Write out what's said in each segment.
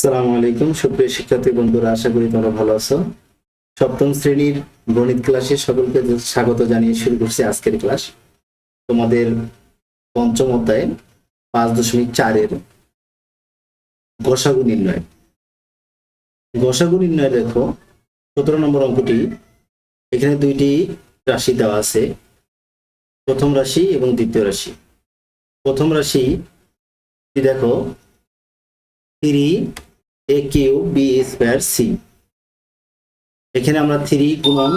সালামু আলাইকুম, সুপ্রিয় শিক্ষার্থী বন্ধুরা, আশা করি তোমরা ভালো আছো। সপ্তম শ্রেণির গণিত ক্লাসে সকলকে স্বাগত জানিয়ে শুরু করছি আজকের ক্লাস। তোমাদের পঞ্চম অধ্যায়ে, পাঁচ দশমিক চারের গসাগু নির্ণয়। গসাগু নির্ণয় দেখো, সতেরো নম্বর অঙ্কটি। এখানে দুইটি রাশি দেওয়া আছে, প্রথম রাশি এবং দ্বিতীয় রাশি। প্রথম রাশি, দেখো three A cube B square C. এখানে আমরা থ্রি গুণন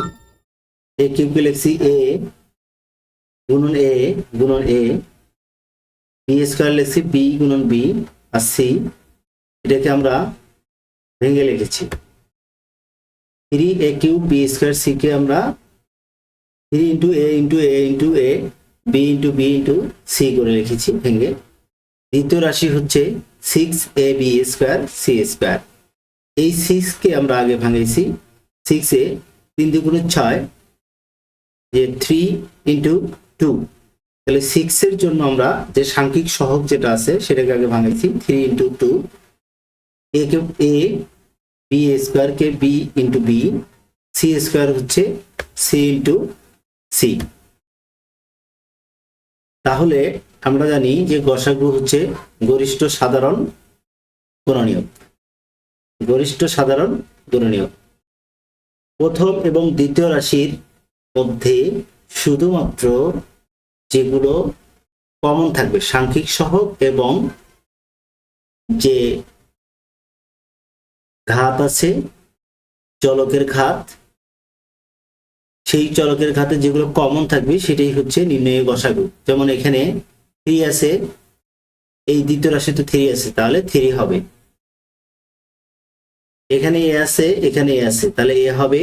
এ কিউবকে লিখছি এ গুণন এ গুণন এ, বি স্কোয়ার লিখছি বি গুণন বি আর সি। এটাকে আমরা ভেঙে লিখেছি। Three A cube B square C কে আমরা three into A into A into A, B into B into C করে লিখেছি ভেঙে। দ্বিতীয় রাশি হচ্ছে six A B square C square এই সিক্সকে আমরা আগে ভাঙাইছি সিক্স এ তিন দুগুণে ছয়, যে থ্রি ইন্টু টু তাহলে সিক্সের জন্য আমরা যে সাংখ্যিক সহগ যেটা আছে, সেটাকে আগে ভাঙাইছি থ্রি ইন্টু টু এ কে, A B square K B into B C square হচ্ছে সি ইন্টু সি তাহলে আমরা জানি যে গসাগু হচ্ছে গরিষ্ঠ সাধারণ গুণনীয় গরিষ্ঠ সাধারণ গুণনীয় প্রথম এবং দ্বিতীয় রাশির মধ্যে শুধুমাত্র যেগুলো কমন থাকবে, সাংখ্যিক সহগ এবং যে ঘাত আছে, চলকের ঘাত সেই চলকের ঘাতে যেগুলো কমন থাকবে, সেটাই হচ্ছে নির্ণয় গসাগু যেমন এখানে থ্রি আছে, এই দ্বিতীয় রাশি তো থ্রি আছে, তাহলে থ্রি হবে। এখানে এ আছে, এখানে এ আছে, তাহলে এ হবে।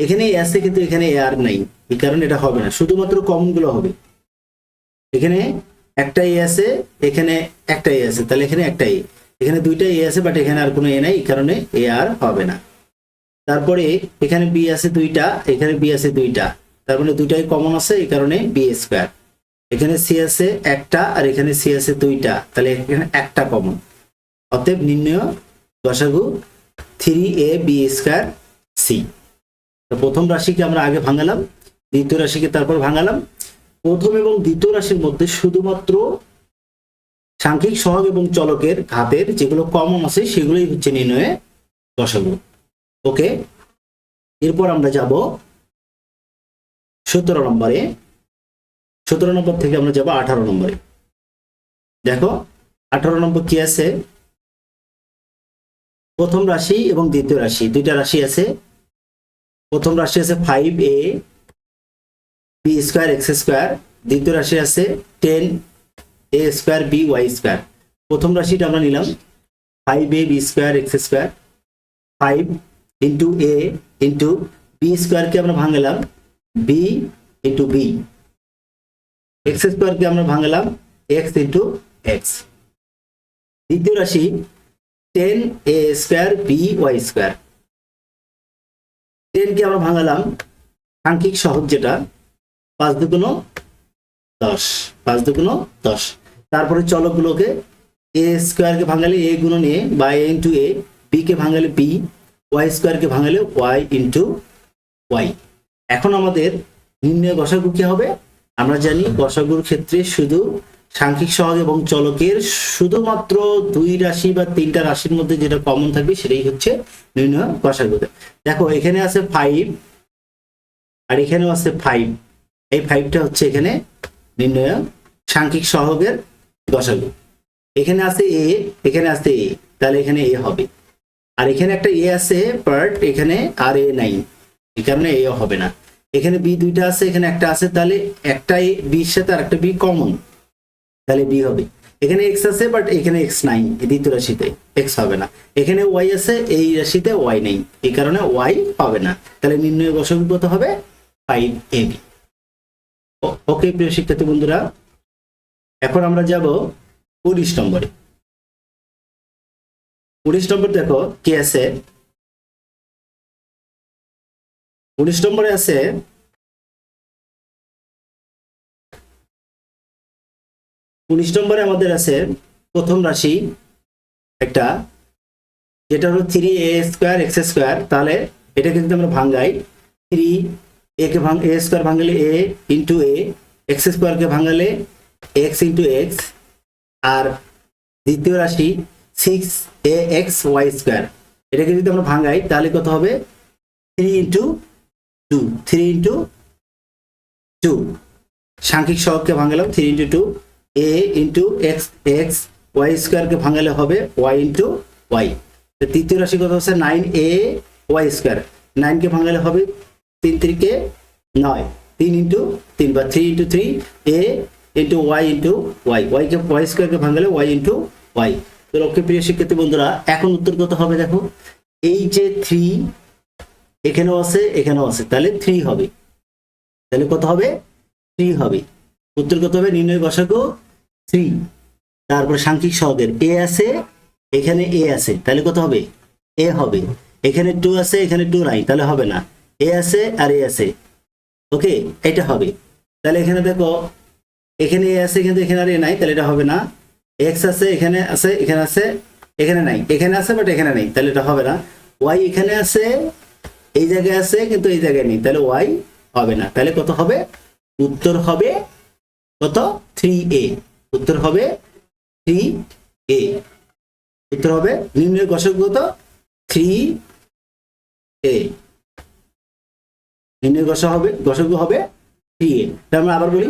এখানে এ আছে, কিন্তু এখানে এ আর নাই, এই কারণে এটা হবে না, শুধুমাত্র কমনগুলো হবে। এখানে একটা এ আছে, এখানে একটা এ আছে, তাহলে এখানে একটা এ এখানে দুইটা এ আছে বাট এখানে আর কোনো এ নাই, এই কারণে এ আর হবে না। তারপরে এখানে বি আছে দুইটা, এখানে বি আছে দুইটা। তার মানে দুইটাই কমন আছে, এই কারণে বি স্কোয়ার এখানে সি আছে একটা আর এখানে সি আছে দুইটা। তাহলে এখানে একটা কমন অতএব নির্ণয় দশাগু three A B square C প্রথম রাশিকে আমরা আগে ভাঙালাম, দ্বিতীয় রাশিকে তারপর ভাঙালাম। প্রথম এবং দ্বিতীয় রাশির মধ্যে শুধুমাত্র সাংখ্যিক সহগ এবং চলকের ঘাতের যেগুলো কমন আছে, সেগুলোই হচ্ছে নির্ণয়ে দশাগু ওকে, এরপর আমরা যাব সতেরো নম্বরে। সতেরো নম্বর থেকে আমরা যাব আঠারো নম্বরে। দেখো, আঠারো নম্বর কি আছে? প্রথম রাশি এবং দ্বিতীয় রাশি। দুইটা রাশি আছে। প্রথম রাশি আছে five A B square X square দ্বিতীয় রাশি আছে ten A square B Y square প্রথম রাশিটা আমরা নিলাম five A B square X square five into A into B স্কোয়ারকে আমরা ভাঙলাম বি ইন্টু বি এক্স স্কোয়ারকে আমরা ভাঙলাম এক্স ইন্টু এক্স দ্বিতীয় রাশি ten A square B Y square টেনকে আমরা ভাঙালাম সাংখ্যিক সহগ যেটা, পাঁচ দুগুণ দশ, পাঁচ দুগুণ দশ। তারপরে চলকগুলোকে এ স্কোয়ারকে ভাঙালে এ গুণন এ বা এ ইন্টু এ বি কে ভাঙালে বি ওয়াই স্কোয়ারকে ভাঙালে ওয়াই ইন্টু ওয়াই এখন আমাদের নির্ণয় গসাগু কি হবে? আমরা জানি গসাগুর ক্ষেত্রে শুধু সাংখ্যিক সহগ এবং চলকের শুধুমাত্র দুই রাশি বা তিনটা রাশির মধ্যে যেটা কমন থাকবে সেটাই হচ্ছে নির্ণয় গসাগু দেখো, এখানে আছে ফাইভ আর এখানেও আছে ফাইভ এই ফাইভটা হচ্ছে এখানে নির্ণয় সাংখ্যিক সহগের গসাগু। এখানে আছে এ এখানে আছে এ তাহলে এখানে এ হবে। আর এখানে একটা এ আছে বাট এখানে আর এ নাই। এই কারণে এ হবে না। এখানে বি দুইটা আছে, এখানে একটা আছে, তাহলে একটা এ বির সাথে আর একটা বি কমন তাহলে বি হবে। এখানে এক্স আছে বাট এখানে এক্স নাই দ্বিতীয় রাশিতে। এক্স হবে না। এখানে ওয়াই আছে, এই রাশিতে ওয়াই নেই। এই কারণে ওয়াই পাবে না। তাহলে নির্ণয় গসক কত হবে ফাইভ এ বি ওকে প্রিয় শিক্ষার্থী বন্ধুরা, এখন আমরা যাব উনিশ নম্বরে। উনিশ নম্বর দেখো, কি আছে? উনিশ নম্বরে আছে, উনিশ নম্বরে আমাদের আছে প্রথম রাশি একটা, যেটা হলো three A square X square তাহলে এটাকে যদি আমরা ভাঙ্গাই থ্রি এ কে ভাঙ এ স্কোয়ার ভাঙালে এ ইন্টু এ এক্স স্কোয়ারকে ভাঙালে এক্স ইন্টু এক্স আর দ্বিতীয় রাশি six A X Y square এটাকে যদি আমরা ভাঙাই, তাহলে কত হবে? Three into two three into two সাংখ্যিক সহগকে ভাঙালাম three into two A into X X Y স্কোয়ারকে ভাঙালে হবে ওয়াই ইন্টু ওয়াই তৃতীয় রাশি কত হচ্ছে? নাইন এ ওয়াই স্কোয়ার নাইনকে ভাঙালে হবে তিন তিরিকে নয়। তিন ইন্টু তিন বা three into three A into Y into Y ওয়াইকে Y স্কোয়ারকে ভাঙালে ওয়াই ইন্টু ওয়াই ওকে প্রিয় শিক্ষার্থী বন্ধুরা, এখন উত্তর কত হবে দেখো? এই যে থ্রি এখানেও আছে এখানেও আছে। তাহলে থ্রি হবে। তাহলে কত হবে? থ্রি হবে। উত্তর কত হবে? নির্ণয় বসাগো থ্রি তারপর সাংখ্যিক সহগের এ আছে, এখানে এ আছে। তাহলে কত হবে? এ হবে। এখানে টু আছে, এখানে টু নাই। তাহলে হবে না। এ আছে আর এ আছে। ওকে এটা হবে। তাহলে এখানে দেখো, এখানে এ আছে, কিন্তু এখানে আর এ নাই, তাহলে এটা হবে না। এক্স আছে, এখানে আছে এখানে আছে, এখানে নাই। এখানে আছে বাট এখানে নেই। তাহলে এটা হবে না। ওয়াই এখানে আছে, এই জায়গায় আছে, কিন্তু এই জায়গায় নেই। তাহলে ওয়াই হবে না। তাহলে কত হবে? উত্তর হবে কত? থ্রি এ উত্তর হবে থ্রি এ উত্তর হবে নিম্নের গসক কত? থ্রি এ নিম্নের গসক হবে গসক হবে থ্রি এ তাহলে আমরা আবার বলি,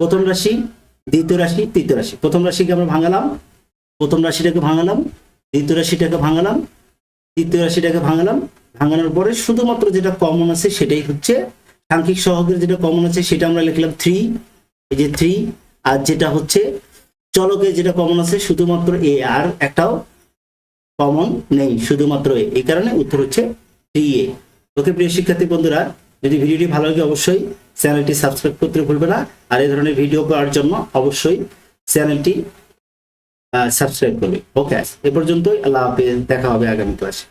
প্রথম রাশি দ্বিতীয় রাশি, তৃতীয় রাশি। প্রথম রাশিকে আমরা ভাঙালাম, প্রথম রাশিটাকে ভাঙালাম, দ্বিতীয় রাশিটাকে ভাঙালাম, তৃতীয় রাশিটাকে ভাঙালাম। ভাঙানোর পরে শুধুমাত্র যেটা কমন আছে সেটাই হচ্ছে সাংখ্যিক সহগের যেটা কমন আছে সেটা আমরা লিখলাম থ্রি এই যে থ্রি আর যেটা হচ্ছে চলকে যেটা কমন আছে শুধুমাত্র এ আর একটাও কমন নেই, শুধুমাত্র এ এই কারণে উত্তর হচ্ছে থ্রি এ ওকে প্রিয় শিক্ষার্থী বন্ধুরা, যদি ভিডিওটি ভালো লাগে অবশ্যই চ্যানেলটি সাবস্ক্রাইব করতে ভুলবে না। আর এই ধরনের ভিডিও পাওয়ার জন্য অবশ্যই চ্যানেলটি সাবস্ক্রাইব করবে। ওকে এ পর্যন্তই। আল্লাহ হাফেজ। দেখা হবে আগামী ক্লাসে।